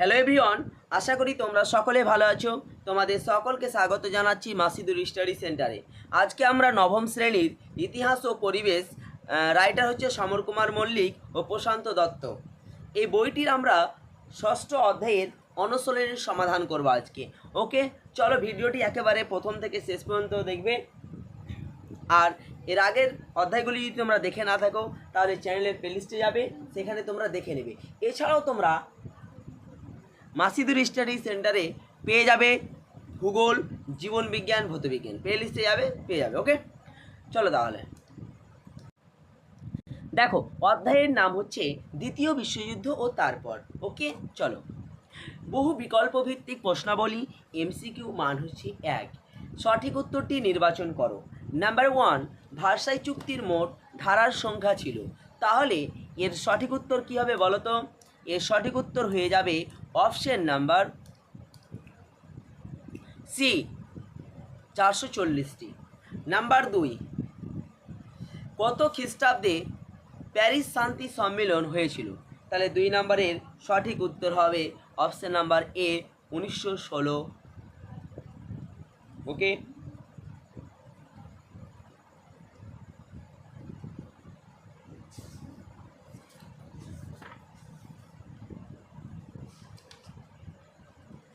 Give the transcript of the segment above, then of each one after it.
Hello everyone আশা করি তোমরা সকলে ভালো আছো। তোমাদের সকলকে স্বাগত জানাচ্ছি মাসিদুর স্টাডি সেন্টারে। আজকে আমরা নবম শ্রেণির ইতিহাস ও পরিবেশ রাইটার হচ্ছে সমর কুমার মল্লিক ও প্রশান্ত দত্ত। এই বইটির আমরা ষষ্ঠ অধ্যায়ের অনুশীলনের সমাধান করব আজকে। ওকে, চলো ভিডিওটি একেবারে প্রথম থেকে শেষ পর্যন্ত দেখবে। আর এর আগের অধ্যায়গুলি যদি তোমরা দেখে না থাকো, তাহলে চ্যানেলের প্লেলিস্টে যাবে, সেখানে তোমরা দেখে নেবে। এছাড়াও তোমরা মাসিদুর স্টাডি সেন্টারে পেয়ে যাবে ভূগোল, জীবন বিজ্ঞান, ভৌতবিজ্ঞান। প্লে লিস্টে যাবে, পেয়ে যাবে ওকে চলো তাহলে। দেখো, অধ্যায়ের নাম হচ্ছে দ্বিতীয় বিশ্বযুদ্ধ ও তারপর ওকে চলো। বহু বিকল্প ভিত্তিক প্রশ্নাবলী এমসিকিউ মান হচ্ছে এক। সঠিক উত্তরটি নির্বাচন করো। নাম্বার ওয়ান ভার্সাই চুক্তির মোট ধারার সংখ্যা ছিল। তাহলে এর সঠিক উত্তর কী হবে বলো তো? এর সঠিক উত্তর হয়ে যাবে অপশন নাম্বার সি, চারশো চল্লিশটি। নাম্বার দুই, কত খ্রিস্টাব্দে প্যারিস শান্তি সম্মেলন হয়েছিল? তাহলে দুই নম্বরের সঠিক উত্তর হবে অপশন নাম্বার এ, উনিশশো ষোলো। ওকে?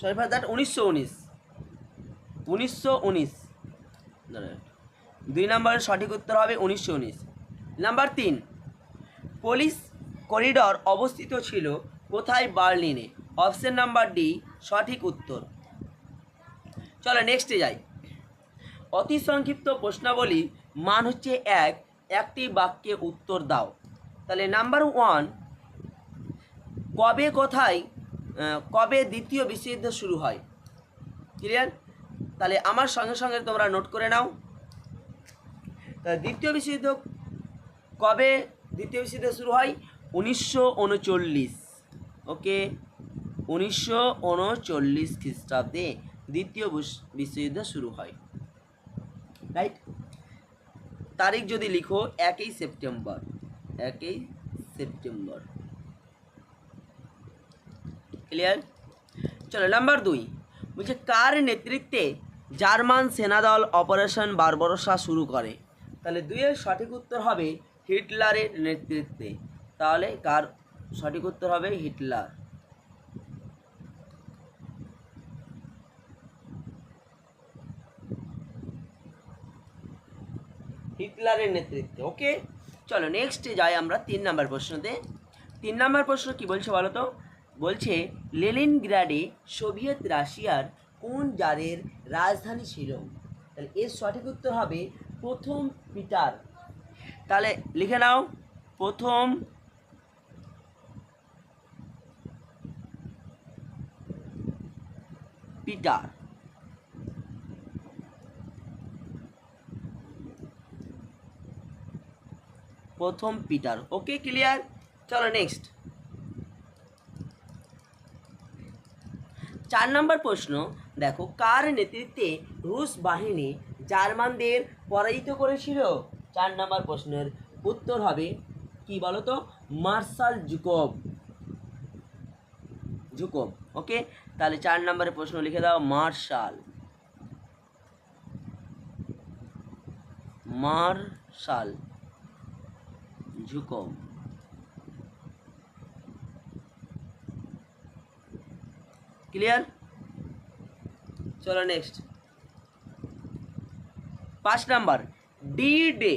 সরি ফর দ্যাট উনিশশো উনিশ। উনিশশো উনিশ। দুই নম্বরের সঠিক উত্তর হবে উনিশশো উনিশ। নাম্বার তিন, পুলিশ করিডর অবস্থিত ছিল কোথায় বার্লিনে? অপশন নাম্বার ডি, সঠিক উত্তর। চলো নেক্সটে যাই। অতি সংক্ষিপ্ত প্রশ্নাবলী, মান হচ্ছে এক, একটি বাক্যে উত্তর দাও। তাহলে নাম্বার ওয়ান, কবে কোথায় কবে দ্বিতীয় বিশ্বযুদ্ধ শুরু হয়? ক্লিয়ার তাহলে আমার সঙ্গে সঙ্গে তোমরা নোট করে নাও। দ্বিতীয় বিশ্বযুদ্ধ কবে দ্বিতীয় বিশ্বযুদ্ধ শুরু হয়? উনিশশো উনচল্লিশ। ওকে? উনিশশো উনচল্লিশ খ্রিস্টাব্দে দ্বিতীয় বিশ- বিশ্বযুদ্ধ শুরু হয়। রাইট তারিখ যদি লিখো, একই সেপ্টেম্বর। একই সেপ্টেম্বর। ক্লিয়ার চলো নাম্বার দুই। বলছে, কার নেতৃত্বে জার্মান সেনাদল অপারেশন বারবরসা শুরু করে? তাহলে দুইয়ের সঠিক উত্তর হবে হিটলারের নেতৃত্বে। তাহলে কার সঠিক উত্তর হবে হিটলার? হিটলারের নেতৃত্বে ওকে চলো নেক্সটে যাই আমরা তিন নাম্বার প্রশ্নতে। তিন নাম্বার প্রশ্ন কি বলছে বলো তো? বলছে লেনিনগ্রাডে সোভিয়েত রাশিয়ার কোন জারের রাজধানী ছিল? তাহলে এর সঠিক উত্তর হবে প্রথম পিটার। তাহলে লিখে নাও, প্রথম পিটার। প্রথম পিটার। Okay, clear? চলো, নেক্সট। চার নম্বর প্রশ্ন, দেখো, কার নেতৃত্বে রুশ বাহিনী জার্মানদের পরাজিত করেছিল? চার নম্বর প্রশ্নের উত্তর হবে, কি বলো তো মার্শাল জুকব। জুকব, ওকে? তাহলে চার নম্বরের প্রশ্ন লিখে দাও, মার্শাল। মার্শাল ঝুকম ক্লিয়ার চলো নেক্সট পাঁচ নাম্বার ডি ডে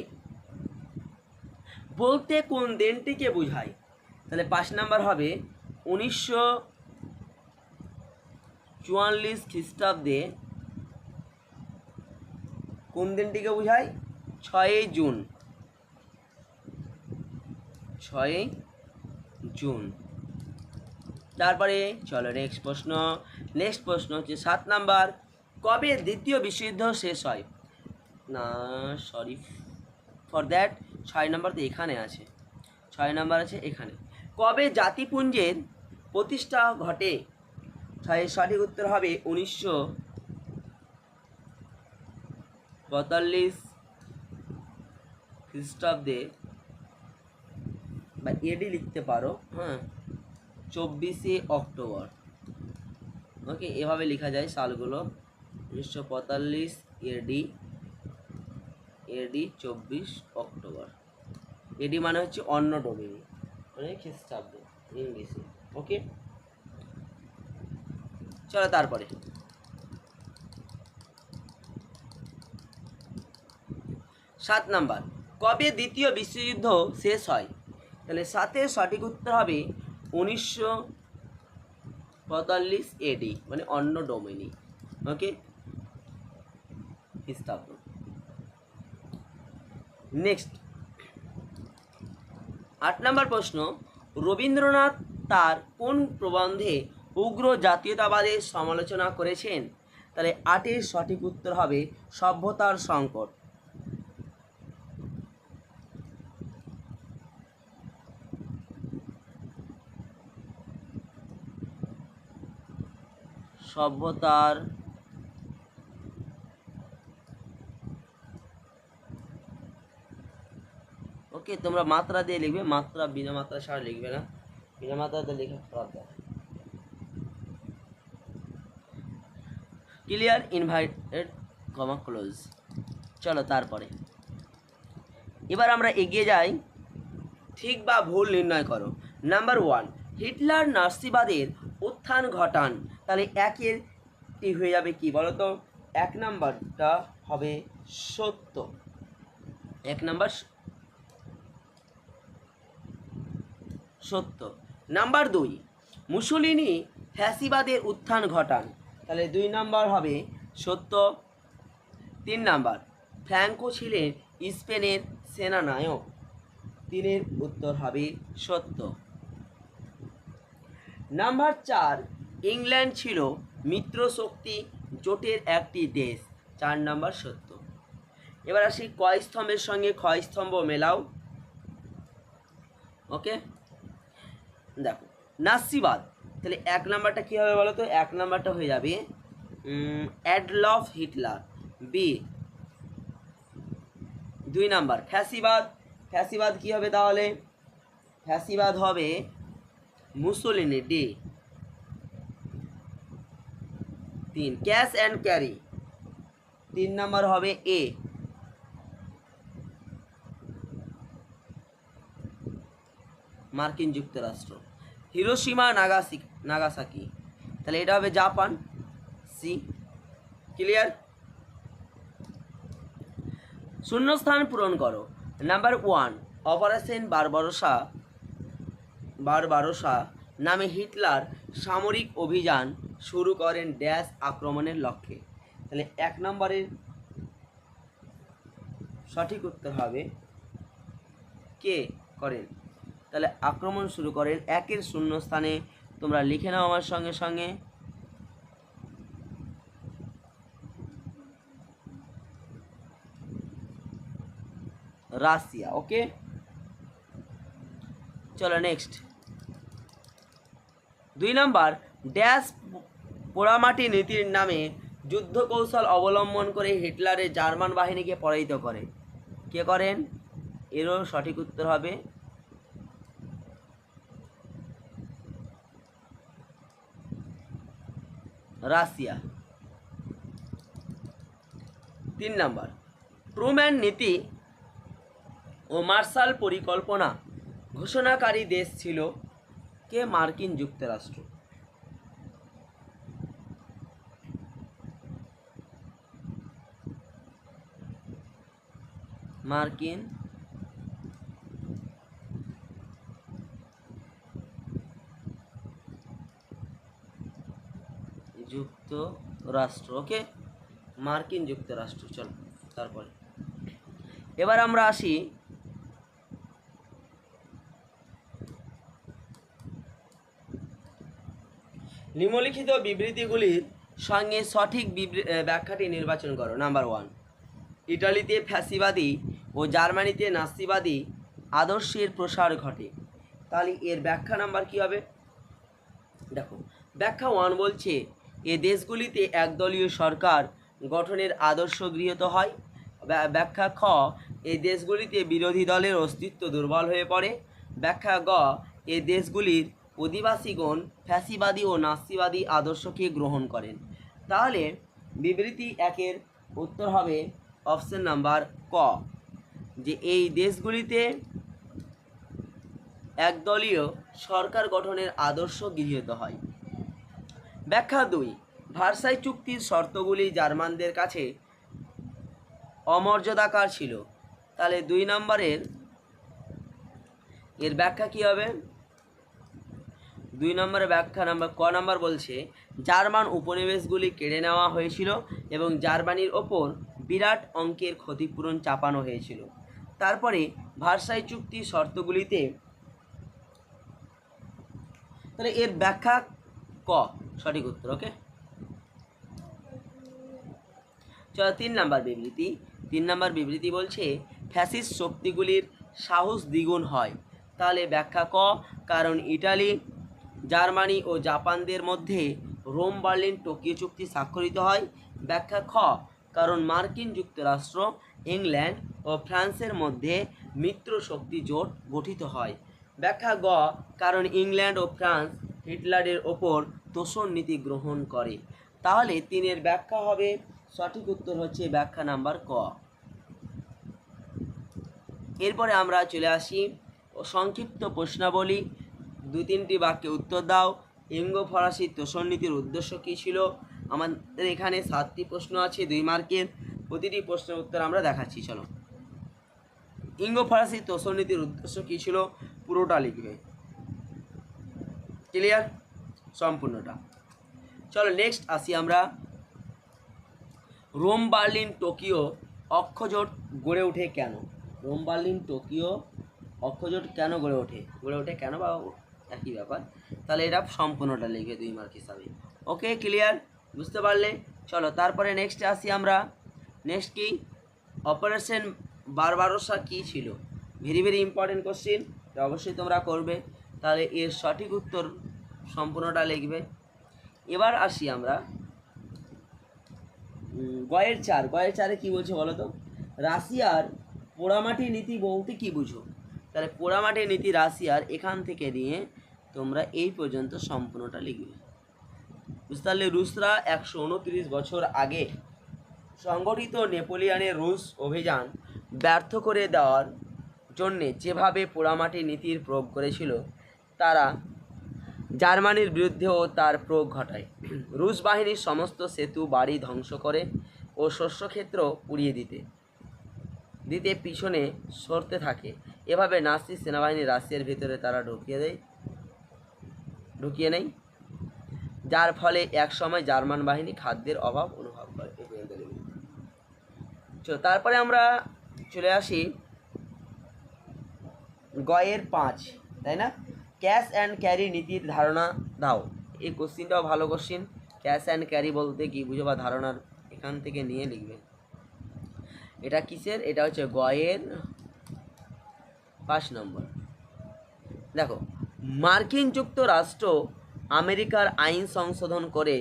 বলতে কোন দিনটিকে বোঝায়? তাহলে পাঁচ নাম্বার হবে উনিশশো চুয়াল্লিশ খ্রিস্টাব্দে কোন দিনটিকে বোঝায়? ছয়ই জুন। ছয়ই জুন। তারপরে চলো নেক্সট প্রশ্ন। নেক্সট প্রশ্ন হচ্ছে সাত নাম্বার, কবে দ্বিতীয় বিশ্বযুদ্ধ শেষ হয়? না সরি ফর দ্যাট ছয় নাম্বার তো এখানে আছে। ছয় নাম্বার আছে এখানে। কবে জাতিপুঞ্জের প্রতিষ্ঠা ঘটে? ছয়ের সঠিক উত্তর হবে উনিশশো পঁয়তাল্লিশ খ্রিস্টাব্দে। বা এডি লিখতে পারো হ্যাঁ। চব্বিশে অক্টোবর। ওকে, এভাবে লেখা যায় সালগুলো। উনিশশো পঁয়তাল্লিশ এডি এডি চব্বিশ অক্টোবর। এডি মানে হচ্ছে অন্য ডোমিনি মানে খ্রিস্টাব্দ ইংলিশে ওকে? চলো তারপরে। সাত নাম্বার, কবে দ্বিতীয় বিশ্বযুদ্ধ শেষ হয়? তাহলে সাতের সঠিক উত্তর হবে উনিশশো পঁয়তাল্লিশ এডি মানে অন্য ডোমিনি ওকে খ্রিস্টাব্দ নেক্সট আট নম্বর প্রশ্ন, রবীন্দ্রনাথ তার কোন প্রবন্ধে উগ্র জাতীয়তাবাদের সমালোচনা করেছেন? তাহলে আটের সঠিক উত্তর হবে সভ্যতার সংকট। সভ্যতার ওকে, তোমরা মাত্রা দিয়ে লিখবে, মাত্রা, বিনা মাত্রা ছাড়া লিখবে না। বিনা মাত্রাতে লিখে খারাপ ক্লিয়ার ইনভাইটেড কমা ক্লোজ চলো, তারপরে। এবার আমরা এগিয়ে যাই। ঠিক বা ভুল নির্ণয় করো। নাম্বার ওয়ান হিটলার নার্সিবাদের উত্থান ঘটান। তাহলে একের টি হয়ে যাবে কি বলো তো এক নাম্বারটা হবে সত্য। এক নাম্বার সত্য। নাম্বার দুই, মুসলিনি ফ্যাসিবাদের উত্থান ঘটান। তাহলে দুই নাম্বার হবে সত্য। তিন নাম্বার ফ্র্যাঙ্কো ছিলেন স্পেনের সেনানায়ক। তিনের উত্তর হবে সত্য। নাম্বার চার ইংল্যান্ড ছিল মিত্রশক্তি জোটের একটি দেশ। চার নাম্বার সত্য। এবার আসি কয় স্তম্ভের সঙ্গে ক্ষয় স্তম্ভ মেলাও। ওকে? দেখো, নাসিবাদ। তাহলে এক নাম্বারটা কী হবে বলো তো এক নাম্বারটা হয়ে যাবে অ্যাডলফ হিটলার। বি, দুই নাম্বার, ফ্যাসিবাদ। ফ্যাসিবাদ কি হবে তাহলে? ফ্যাসিবাদ হবে মুসলিনি, ডি। তিন। ক্যাশ অ্যান্ড ক্যারি তিন নাম্বার হবে এ মার্কিন যুক্তরাষ্ট্র। হিরোসীমা নাগাসি, নাগাসাকি। তাহলে এটা হবে জাপান। সি ক্লিয়ার শূন্যস্থান পূরণ করো। Number one operation Barbarossa Barbarossa নামে হিটলার সামরিক অভিযান শুরু করেন ড্যাশ আক্রমণের লক্ষ্যে। তাহলে এক নম্বরের সঠিক উত্তর হবে কে করেন? তাহলে আক্রমণ শুরু করেন একের শূন্য স্থানে তোমরা লিখে নাও আমার সঙ্গে সঙ্গে। Russia, okay? চলো নেক্সট। দুই নাম্বার, ড্যাশ পোড়ামাটি নীতির নামে যুদ্ধ কৌশল অবলম্বন করে হিটলারের জার্মান বাহিনীকে পরাজিত করে। কে করেন? এরও সঠিক উত্তর হবে। রাশিয়া। তিন নাম্বার। ট্রুম্যান নীতি ও মার্শাল পরিকল্পনা ঘোষণাকারী দেশ ছিল কে? মার্কিন যুক্তরাষ্ট্র। মার্কিন যুক্তরাষ্ট্র, ওকে? মার্কিন যুক্তরাষ্ট্র, চলো, তারপরে। এবার আমরা আসি নিম্নলিখিত বিবৃতিগুলির সঙ্গে সঠিক ব্যাখ্যাটি নির্বাচন করো। নাম্বার ওয়ান ইটালিতে ফ্যাসিবাদী ও জার্মানিতে নাস্তিবাদী আদর্শের প্রসার ঘটে। তাহলে এর ব্যাখ্যা নাম্বার কি হবে? দেখো, ব্যাখ্যা ওয়ান বলছে, এ দেশগুলিতে একদলীয় সরকার গঠনের আদর্শ গৃহীত হয়। ব্যা- ব্যাখ্যা খ এই দেশগুলিতে বিরোধী দলের অস্তিত্ব দুর্বল হয়ে পড়ে। ব্যাখ্যা গ, এ দেশগুলির অধিবাসীগণ ফ্যাসিবাদী ও নাস্তিবাদী আদর্শকে গ্রহণ করেন। তাহলে বিবৃতি একের উত্তর হবে অপশন নাম্বার ক। যে এই দেশগুলিতে একদলীয় সরকার গঠনের আদর্শ গৃহীত হয়। ব্যাখ্যা দুই, ভার্সাই চুক্তির শর্তগুলি জার্মানদের কাছে অমর্যাদাকার ছিল। তাহলে দুই নম্বরের, এর ব্যাখ্যা কি হবে? দুই নম্বরের ব্যাখ্যা নাম্বার, ক নাম্বার বলছে, জার্মান উপনিবেশগুলি কেড়ে নেওয়া হয়েছিল এবং জার্মানির ওপর বিরাট অঙ্কের ক্ষতিপূরণ চাপানো হয়েছিল। তারপরে ভার্সাই চুক্তি শর্তগুলিতে তাহলে এর ব্যাখ্যা ক, সঠিক উত্তর, ওকে? চলো তিন নাম্বার বিবৃতি। তিন নাম্বার বিবৃতি বলছে, ফ্যাসিস শক্তিগুলির সাহস দ্বিগুণ হয়। তাহলে ব্যাখ্যা ক, কারণ ইটালি, জার্মানি ও জাপানদের মধ্যে রোম, বার্লিন, টোকিও চুক্তি স্বাক্ষরিত হয়। ব্যাখ্যা খ, কারণ মার্কিন যুক্তরাষ্ট্র, ইংল্যান্ড ও ফ্রান্সের মধ্যে মিত্র শক্তি জোট গঠিত হয়। ব্যাখ্যা গ, কারণ ইংল্যান্ড ও ফ্রান্স হিটলারের ওপর তোষণ নীতি গ্রহণ করে। তাহলে তিনের ব্যাখ্যা হবে, সঠিক উত্তর হচ্ছে ব্যাখ্যা নাম্বার ক। এরপরে আমরা চলে আসি, সংক্ষিপ্ত প্রশ্নাবলী। দু তিনটি বাক্যে উত্তর দাও। ইঙ্গো ফরাসি তোষণ নীতির উদ্দেশ্য কী ছিল? আমাদের এখানে সাতটি প্রশ্ন আছে, দুই মার্কের। প্রতিটি প্রশ্নের উত্তর আমরা দেখাচ্ছি, চলো। ইঙ্গো ফরাসি তোষণ নীতির উদ্দেশ্য কী ছিল? পুরোটা লিখবে। ক্লিয়ার সম্পূর্ণটা। চলো নেক্সট আসি আমরা। রোম, বার্লিন, টোকিও, অক্ষজোট গড়ে ওঠে কেন? রোম, বার্লিন, টোকিও, অক্ষজোট কেন গড়ে ওঠে? গড়ে ওঠে কেন বা একই ব্যাপার? তাহলে এটা সম্পূর্ণটা লিখবে দুই মার্ক হিসাবে। ওকে ক্লিয়ার বুঝতে পারলে? চলো, তারপরে নেক্সটে আসি আমরা। নেক্সট কি? অপারেশন বারবারোসা কী ছিল? ভেরি ভেরি ইম্পর্টেন্ট কোশ্চিন অবশ্যই তোমরা করবে। তাহলে এর সঠিক উত্তর সম্পূর্ণটা লিখবে। এবার আসি আমরা। গয়ের চার। গয়ের চারে কি বলছে বলো তো? রাশিয়ার পোড়ামাটি নীতি বলতে কি বুঝো? তাহলে পোড়ামাটি নীতি রাশিয়ার এখান থেকে নিয়ে তোমরা এই পর্যন্ত সম্পূর্ণটা লিখবে। বুঝতে পারলে রুশরা একশো উনত্রিশ বছর আগে সংগঠিত নেপোলিয়ানের রুশ অভিযান ব্যর্থ করে দেওয়ার জন্যে যেভাবে পোড়ামাটি নীতির প্রয়োগ করেছিল, তারা জার্মানির বিরুদ্ধেও তার প্রয়োগ ঘটায়। রুশ বাহিনীর সমস্ত সেতু, বাড়ি ধ্বংস করে ও শস্যক্ষেত্র পুড়িয়ে দিতে দিতে পিছনে সরতে থাকে। এভাবে নাসি সেনাবাহিনী রাশিয়ার ভিতরে তারা ঢুকিয়ে দেয়, ঢুকিয়ে নেয়, যার ফলে একসময় জার্মান বাহিনী খাদ্যের অভাব অনুভব করে এই পর্যন্ত লিখুন। চলো, তারপরে আমরা চলে আসি গয়ের পাঁচ, তাই না? ক্যাশ অ্যান্ড ক্যারি নীতির ধারণা দাও। এই কোশ্চিনটাও ভালো কোশ্চিন। ক্যাশ অ্যান্ড ক্যারি বলতে কি বুঝো বা ধারণার এখান থেকে নিয়ে লিখবে। এটা কিসের? এটা হচ্ছে গয়ের পাঁচ নম্বর। দেখো, মার্কিন যুক্তরাষ্ট্র আমেরিকার আইন সংশোধন করে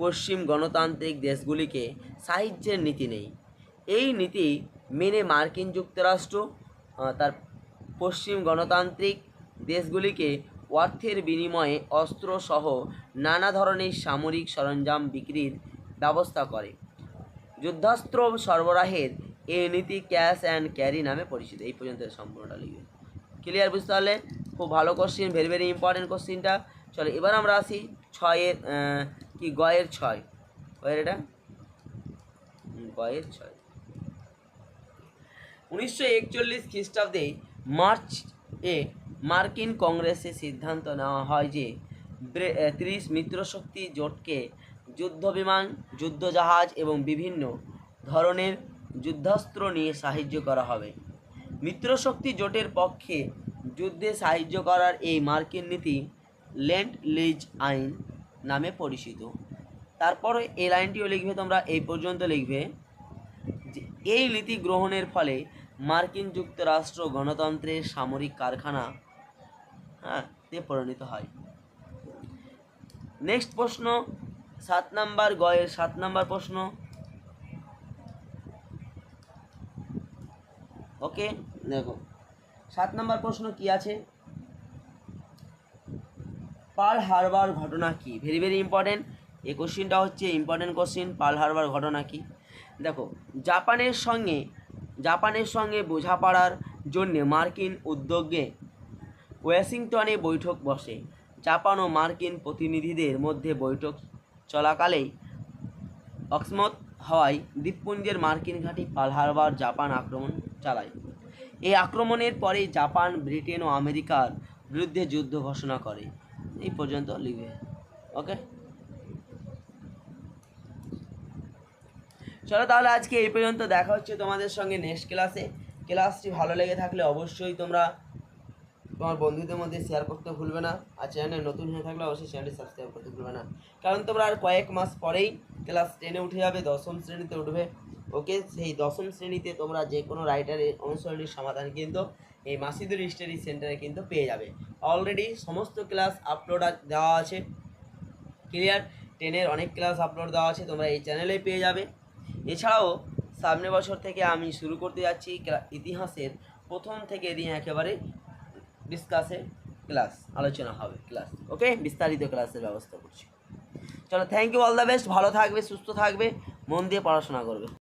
পশ্চিম গণতান্ত্রিক দেশগুলিকে সাহায্যের নীতি নেই। এই নীতি মেনে মার্কিন যুক্তরাষ্ট্র তার পশ্চিম গণতান্ত্রিক দেশগুলিকে অর্থের বিনিময়ে অস্ত্রসহ নানা ধরনের সামরিক সরঞ্জাম বিক্রির ব্যবস্থা করে। যুদ্ধাস্ত্র সরবরাহের এই নীতি ক্যাশ অ্যান্ড ক্যারি নামে পরিচিত। এই পর্যন্ত সম্পূর্ণটা লিখবে ক্লিয়ার বুঝতে পারলে? খুব ভালো কোশ্চিন ভেরি ভেরি ইম্পর্টেন্ট কোশ্চিনটা চলো, এবার আমরা আসি ছয়ের কি, গয়ের ছয়। গয়ের এটা? গয়ের ছয়। উনিশশো একচল্লিশ খ্রিস্টাব্দে মার্চ এ মার্কিন কংগ্রেসে সিদ্ধান্ত নেওয়া হয় যে ত্রিশ মিত্রশক্তি জোটকে যুদ্ধবিমান, যুদ্ধজাহাজ এবং বিভিন্ন ধরনের যুদ্ধাস্ত্র নিয়ে সাহায্য করা হবে। মিত্রশক্তি জোটের পক্ষে যুদ্ধে সাহায্য করার এই মার্কিন নীতি ল্যান্ড লিজ আইন নামে পরিচিত। তারপরে এই লাইনটিও লিখবে তোমরা, এই পর্যন্ত লিখবে। এই নীতি গ্রহণের ফলে মার্কিন যুক্তরাষ্ট্র গণতন্ত্রের সামরিক কারখানা হ্যাঁ তে পরিণত হয়। নেক্সট প্রশ্ন, সাত নাম্বার গয়ের সাত নাম্বার প্রশ্ন। ওকে দেখো, সাত নাম্বার প্রশ্ন কি আছে? পাল হারবার ঘটনা কি? ভেরি ভেরি ইম্পর্টেন্ট এই কোশ্চিনটা হচ্ছে ইম্পর্টেন্ট কোশ্চিন পাল হারবার ঘটনা কি? দেখো, জাপানের সঙ্গে জাপানের সঙ্গে বোঝাপড়ার জন্যে মার্কিন উদ্যোগে ওয়াশিংটনে বৈঠক বসে। জাপান ও মার্কিন প্রতিনিধিদের মধ্যে বৈঠক চলাকালেই অকস্মাৎ হওয়ায় দ্বীপপুঞ্জের মার্কিন ঘাঁটি পাল হারবার জাপান আক্রমণ চালায়। এই আক্রমণের পরে জাপান, ব্রিটেন ও আমেরিকার বিরুদ্ধে যুদ্ধ ঘোষণা করে। এই পর্যন্ত, লিখবে। ওকে চলো তাহলে আজকে এই পর্যন্ত দেখা হচ্ছে তোমাদের সঙ্গে নেক্সট ক্লাসে ক্লাসটি ভালো লেগে থাকলে অবশ্যই তোমরা তোমার বন্ধুদের মধ্যে শেয়ার করতে ভুলবে না। আর চ্যানেলে নতুন হয়ে থাকলে অবশ্যই চ্যানেলটি সাবস্ক্রাইব করতে ভুলবে না। কারণ তোমরা আর কয়েক মাস পরেই ক্লাস টেনে উঠে যাবে, দশম শ্রেণীতে উঠবে। ওকে, সেই দশম শ্রেণীতে তোমরা যে কোনো রাইটারের অনুসরণীর সমাধান কিন্তু এই মাসিদুর স্টাডি সেন্টারে কিন্তু পেয়ে যাবে। অলরেডি সমস্ত ক্লাস আপলোড দেওয়া আছে। ক্লিয়ার টেনের অনেক ক্লাস আপলোড দেওয়া আছে, তোমরা এই চ্যানেলেই পেয়ে যাবে। এছাড়াও সামনে বছর থেকে আমি শুরু করতে যাচ্ছি ইতিহাসের প্রথম থেকে দিয়ে একেবারে ডিসকাসে ক্লাস আলোচনা হবে ক্লাস ওকে বিস্তারিত ক্লাসের ব্যবস্থা করছি। চলো thank you all the best ভালো থাকবে, সুস্থ থাকবে, মন দিয়ে পড়াশোনা করবে।